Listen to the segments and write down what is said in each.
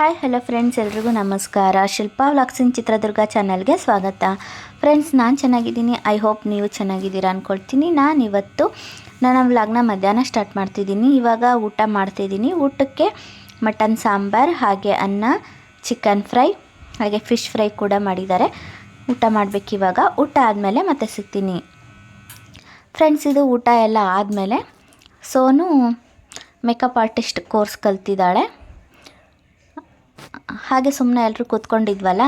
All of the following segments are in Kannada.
ಹಾಯ್, ಹಲೋ ಫ್ರೆಂಡ್ಸ್ ಎಲ್ರಿಗೂ ನಮಸ್ಕಾರ. ಶಿಲ್ಪಾ ವ್ಲಾಗ್ಸಿಂಗ್ ಚಿತ್ರದುರ್ಗ ಚಾನಲ್ಗೆ ಸ್ವಾಗತ. ಫ್ರೆಂಡ್ಸ್ ನಾನು ಚೆನ್ನಾಗಿದ್ದೀನಿ. ಐ ಹೋಪ್ ನೀವು ಚೆನ್ನಾಗಿದ್ದೀರಾ ಅಂದ್ಕೊಳ್ತೀನಿ ನಾನು ಇವತ್ತು ನನ್ನ ವ್ಲಾಗ್ನ ಮಧ್ಯಾಹ್ನ ಸ್ಟಾರ್ಟ್ ಮಾಡ್ತಿದ್ದೀನಿ. ಇವಾಗ ಊಟ ಮಾಡ್ತಿದ್ದೀನಿ. ಊಟಕ್ಕೆ ಮಟನ್ ಸಾಂಬಾರ್, ಹಾಗೆ ಅನ್ನ ಚಿಕನ್ ಫ್ರೈ ಹಾಗೆ ಫಿಶ್ ಫ್ರೈ ಕೂಡ ಮಾಡಿದ್ದಾರೆ. ಊಟ ಮಾಡಬೇಕು ಇವಾಗ. ಊಟ ಆದಮೇಲೆ ಮತ್ತೆ ಸಿಗ್ತೀನಿ. ಫ್ರೆಂಡ್ಸ್ ಇದು ಊಟ ಎಲ್ಲ ಆದಮೇಲೆ ಸೋನು ಮೇಕಪ್ ಆರ್ಟಿಸ್ಟ್ ಕೋರ್ಸ್ ಕಲ್ತಿದ್ದಾಳೆ. ಹಾಗೆ ಸುಮ್ಮನೆ ಎಲ್ಲರೂ ಕೂತ್ಕೊಂಡಿದ್ವಲ್ಲ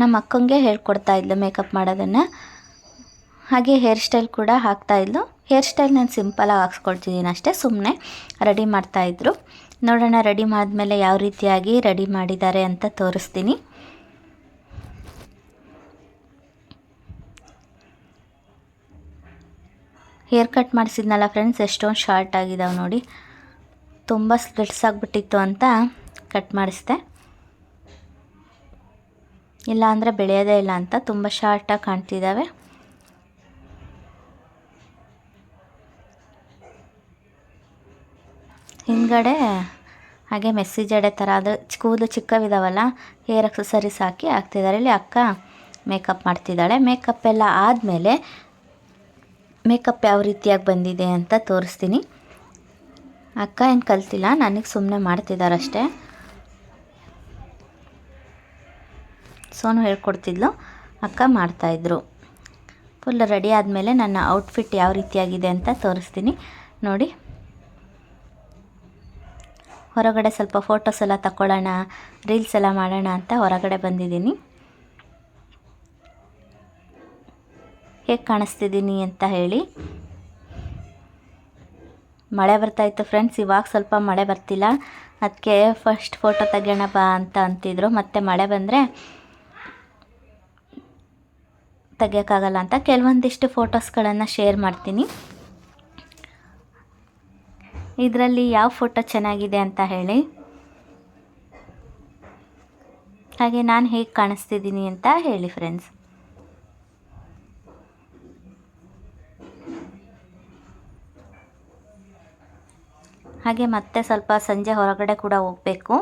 ನಮ್ಮ ಅಕ್ಕಂಗೆ ಹೇಳ್ಕೊಡ್ತಾ ಇದ್ಲು ಮೇಕಪ್ ಮಾಡೋದನ್ನು. ಹಾಗೆ ಹೇರ್ ಸ್ಟೈಲ್ ಕೂಡ ಹಾಕ್ತಾ ಇದ್ಲು. ಹೇರ್ ಸ್ಟೈಲ್ ನಾನು ಸಿಂಪಲಾಗಿ ಹಾಕ್ಸ್ಕೊಳ್ತಿದ್ದೀನಿ ಅಷ್ಟೇ ಸುಮ್ಮನೆ ರೆಡಿ ಮಾಡ್ತಾಯಿದ್ರು ನೋಡೋಣ ರೆಡಿ ಮಾಡಿದ್ಮೇಲೆ ಯಾವ ರೀತಿಯಾಗಿ ರೆಡಿ ಮಾಡಿದ್ದಾರೆ ಅಂತ ತೋರಿಸ್ತೀನಿ. ಹೇರ್ ಕಟ್ ಮಾಡಿಸಿದ್ನಲ್ಲ ಫ್ರೆಂಡ್ಸ್ ಎಷ್ಟೊಂದು ಶಾರ್ಟ್ ಆಗಿದಾವೆ ನೋಡಿ. ತುಂಬ ಸ್ಲಿಟ್ಸ್ ಆಗಿಬಿಟ್ಟಿತ್ತು ಅಂತ ಕಟ್ ಮಾಡಿಸ್ದೆ. ಇಲ್ಲ ಅಂದರೆ ಬೆಳೆಯೋದೇ ಇಲ್ಲ ಅಂತ ತುಂಬ ಶಾರ್ಟಾಗಿ ಕಾಣ್ತಿದ್ದಾವೆ ಹಿಂದ್ಗಡೆ ಹಾಗೆ ಮೆಸ್ಸಿ ಜಡೆ ಥರ ಅದು ಕೂದಲು ಚಿಕ್ಕವಿದಾವಲ್ಲ, ಹೇರ್ ಅಕ್ಸಸರೀಸ್ ಹಾಕಿ ಹಾಕ್ತಿದ್ದಾರೆ ಇಲ್ಲಿ ಅಕ್ಕ ಮೇಕಪ್ ಮಾಡ್ತಿದ್ದಾಳೆ. ಮೇಕಪ್ ಎಲ್ಲ ಆದಮೇಲೆ ಮೇಕಪ್ ಯಾವ ರೀತಿಯಾಗಿ ಬಂದಿದೆ ಅಂತ ತೋರಿಸ್ತೀನಿ. ಅಕ್ಕ ಏನು ಕಲ್ತಿಲ್ಲ, ನನಗೆ ಸುಮ್ಮನೆ ಮಾಡ್ತಿದ್ದಾರಷ್ಟೇ ಸೋನು ಹೇಳ್ಕೊಡ್ತಿದ್ಲು. ಅಕ್ಕ ಮಾಡ್ತಾಯಿದ್ರು. ಫುಲ್ ರೆಡಿ ಆದಮೇಲೆ ನನ್ನ ಔಟ್ಫಿಟ್ ಯಾವ ರೀತಿಯಾಗಿದೆ ಅಂತ ತೋರಿಸ್ತೀನಿ. ನೋಡಿ. ಹೊರಗಡೆ ಸ್ವಲ್ಪ ಫೋಟೋಸ್ ಎಲ್ಲ ತಗೊಳ್ಳೋಣ ರೀಲ್ಸ್ ಎಲ್ಲ ಮಾಡೋಣ ಅಂತ ಹೊರಗಡೆ ಬಂದಿದ್ದೀನಿ. ಹೇಗೆ ಕಾಣಿಸ್ತಿದ್ದೀನಿ ಅಂತ ಹೇಳಿ. ಮಳೆ ಬರ್ತಾಯಿತ್ತು ಫ್ರೆಂಡ್ಸ್, ಇವಾಗ ಸ್ವಲ್ಪ ಮಳೆ ಬರ್ತಿಲ್ಲ. ಅದಕ್ಕೆ ಫಸ್ಟ್ ಫೋಟೋ ತೆಗೆಯೋಣ ಬಾ ಅಂತ ಅಂತಿದ್ರು. ಮತ್ತೆ ಮಳೆ ಬಂದರೆ ತೆಗಿಯೋಕ್ಕಾಗಲ್ಲ ಅಂತ ಕೆಲವೊಂದಿಷ್ಟು ಫೋಟೋಸ್ಗಳನ್ನು ಶೇರ್ ಮಾಡ್ತೀನಿ. ಇದರಲ್ಲಿ ಯಾವ ಫೋಟೋ ಚೆನ್ನಾಗಿದೆ ಅಂತ ಹೇಳಿ. ಹಾಗೆ ನಾನು ಹೇಗೆ ಕಾಣಿಸ್ತಿದ್ದೀನಿ ಅಂತ ಹೇಳಿ ಫ್ರೆಂಡ್ಸ್. ಹಾಗೆ ಮತ್ತೆ ಸ್ವಲ್ಪ ಸಂಜೆ ಹೊರಗಡೆ ಕೂಡ ಹೋಗಬೇಕು.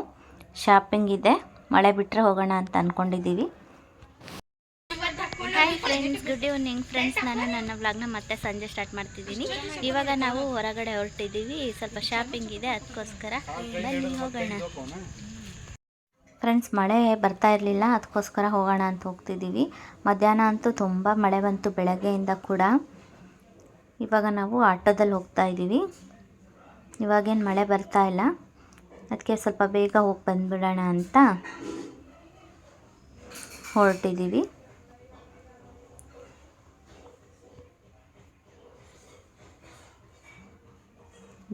ಶಾಪಿಂಗ್ ಇದೆ. ಮಳೆ ಬಿಟ್ಟರೆ ಹೋಗೋಣ ಅಂತ ಅಂದ್ಕೊಂಡಿದ್ದೀವಿ hi friends good evening friends ನಾನು ನನ್ನ ವ್ಲಾಗ್ನ ಮತ್ತೆ ಸಂಜೆ ಸ್ಟಾರ್ಟ್ ಮಾಡ್ತಿದ್ದೀನಿ. ಇವಾಗ ನಾವು ಹೊರಗಡೆ ಹೊರಟಿದ್ದೀವಿ. ಸ್ವಲ್ಪ ಶಾಪಿಂಗ್ ಇದೆ ಅದಕ್ಕೋಸ್ಕರ ಬನ್ನಿ, ಹೋಗೋಣ. ಫ್ರೆಂಡ್ಸ್ ಮಳೆ ಬರ್ತಾ ಇರಲಿಲ್ಲ. ಅದಕ್ಕೋಸ್ಕರ ಹೋಗೋಣ ಅಂತ ಹೋಗ್ತಿದ್ದೀವಿ. ಮಧ್ಯಾಹ್ನ ಅಂತೂ ತುಂಬ ಮಳೆ ಬಂತು ಬೆಳಗ್ಗೆಯಿಂದ ಕೂಡ. ಇವಾಗ ನಾವು ಆಟೋದಲ್ಲಿ ಹೋಗ್ತಾ ಇದ್ದೀವಿ. ಇವಾಗೇನು ಮಳೆ ಬರ್ತಾ ಇಲ್ಲ. ಅದಕ್ಕೆ ಸ್ವಲ್ಪ ಬೇಗ ಹೋಗಿ ಬಂದ್ಬಿಡೋಣ ಅಂತ ಹೊರಟಿದ್ದೀವಿ.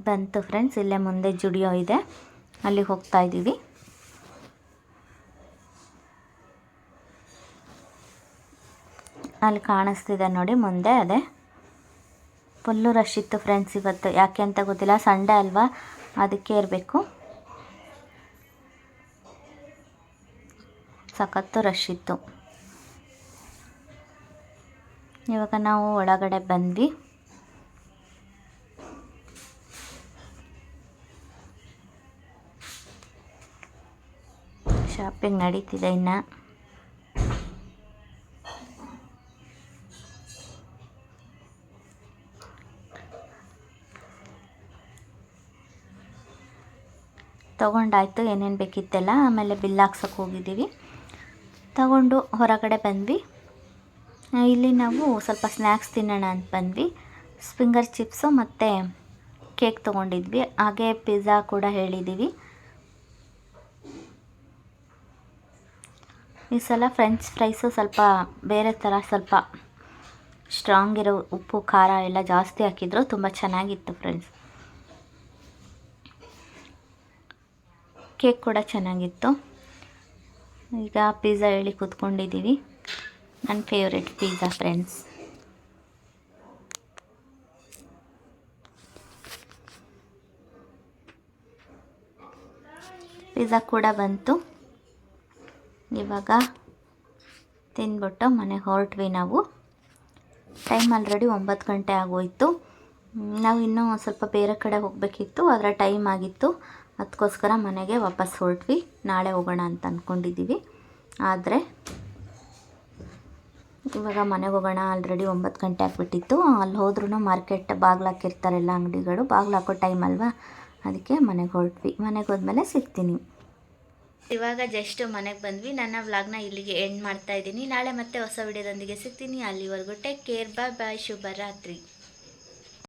ಬಂತು ಫ್ರೆಂಡ್ಸ್ ಇಲ್ಲೇ ಮುಂದೆ ಜುಡಿಯೋ ಇದೆ. ಅಲ್ಲಿಗೆ ಹೋಗ್ತಾ ಇದ್ದೀವಿ. ಅಲ್ಲಿ ಕಾಣಿಸ್ತಿದೆ ನೋಡಿ, ಮುಂದೆ ಅದೇ. ಫುಲ್ಲು ರಶ್ ಇತ್ತು ಫ್ರೆಂಡ್ಸ್ ಇವತ್ತು. ಯಾಕೆ ಅಂತ ಗೊತ್ತಿಲ್ಲ ಸಂಡೇ ಅಲ್ವಾ? ಅದಕ್ಕೆ ಇರಬೇಕು. ಸಖತ್ತು ರಶ್ ಇತ್ತು. ಇವಾಗ ನಾವು ಒಳಗಡೆ ಬಂದ್ವಿ. ಶಾಪಿಂಗ್ ನಡೀತಿದೆ ಇನ್ನು. ತೊಗೊಂಡಾಯಿತು, ಏನೇನು ಬೇಕಿತ್ತೆಲ್ಲ ಆಮೇಲೆ ಬಿಲ್ ಹಾಕ್ಸೋಕೆ ಹೋಗಿದ್ದೀವಿ. ತಗೊಂಡು ಹೊರಗಡೆ ಬಂದ್ವಿ. ಇಲ್ಲಿ ನಾವು ಸ್ವಲ್ಪ ಸ್ನ್ಯಾಕ್ಸ್ ತಿನ್ನೋಣ ಅಂತ ಬಂದ್ವಿ. ಸ್ಪಿಂಗರ್ ಚಿಪ್ಸು ಮತ್ತು ಕೇಕ್ ತೊಗೊಂಡಿದ್ವಿ. ಹಾಗೆ ಪಿಜ್ಜಾ ಕೂಡ ಹೇಳಿದ್ದೀವಿ. ಈ ಸಲ ಫ್ರೆಂಚ್ ಫ್ರೈಸು ಸ್ವಲ್ಪ ಬೇರೆ ಥರ, ಸ್ವಲ್ಪ ಸ್ಟ್ರಾಂಗ್ ಇರೋ ಉಪ್ಪು, ಖಾರ ಎಲ್ಲ ಜಾಸ್ತಿ ಹಾಕಿದ್ರು ತುಂಬ ಚೆನ್ನಾಗಿತ್ತು ಫ್ರೆಂಡ್ಸ್. ಕೇಕ್ ಕೂಡ ಚೆನ್ನಾಗಿತ್ತು. ಈಗ ಪಿಜ್ಜಾ ಹೇಳಿ ಕೂತ್ಕೊಂಡಿದ್ದೀವಿ. ನನ್ನ ಫೇವ್ರೆಟ್ ಪಿಜ್ಜಾ ಫ್ರೆಂಡ್ಸ್. ಪಿಜ್ಜಾ ಕೂಡ ಬಂತು. ಇವಾಗ ತಿಂದ್ಬಿಟ್ಟು ಮನೆಗೆ ಹೊರಟ್ವಿ ನಾವು. ಟೈಮ್ ಆಲ್ರೆಡಿ ಒಂಬತ್ತು ಗಂಟೆ ಆಗೋಯಿತು. ನಾವು ಇನ್ನೂ ಸ್ವಲ್ಪ ಬೇರೆ ಕಡೆ ಹೋಗಬೇಕಿತ್ತು ಅದರ ಟೈಮ್ ಆಗಿತ್ತು. ಅದಕ್ಕೋಸ್ಕರ ಮನೆಗೆ ವಾಪಸ್ ಹೊರಟ್ವಿ. ನಾಳೆ ಹೋಗೋಣ ಅಂತ ಅಂದ್ಕೊಂಡಿದ್ದೀವಿ ಆದರೆ ಇವಾಗ ಮನೆಗೆ ಹೋಗೋಣ ಆಲ್ರೆಡಿ ಒಂಬತ್ತು ಗಂಟೆ ಆಗಿಬಿಟ್ಟಿತ್ತು. ಅಲ್ಲಿ ಹೋದ್ರೂ ಮಾರ್ಕೆಟ್ ಬಾಗ್ಲು ಹಾಕಿರ್ತಾರೆಲ್ಲ ಅಂಗಡಿಗಳು, ಬಾಗ್ಲು ಹಾಕೋ ಟೈಮ್ ಅಲ್ವಾ? ಅದಕ್ಕೆ ಮನೆಗೆ ಹೊರಟ್ವಿ. ಮನೆಗೆ ಹೋದ್ಮೇಲೆ ಸಿಗ್ತೀನಿ. ಇವಾಗ ಜಸ್ಟ್ ಮನೆಗೆ ಬಂದ್ವಿ. ನನ್ನ ವ್ಲಾಗ್ನ ಇಲ್ಲಿಗೆ ಎಂಡ್ ಮಾಡ್ತಾ ಇದ್ದೀನಿ. ನಾಳೆ ಮತ್ತೆ ಹೊಸ ವಿಡಿಯೋದೊಂದಿಗೆ ಸಿಗ್ತೀನಿ. ಅಲ್ಲಿವರೆಗೂ ಟೇಕ್ ಕೇರ್ ಬಾಯ್ ಬಾಯ್ ಶುಭರಾತ್ರಿ.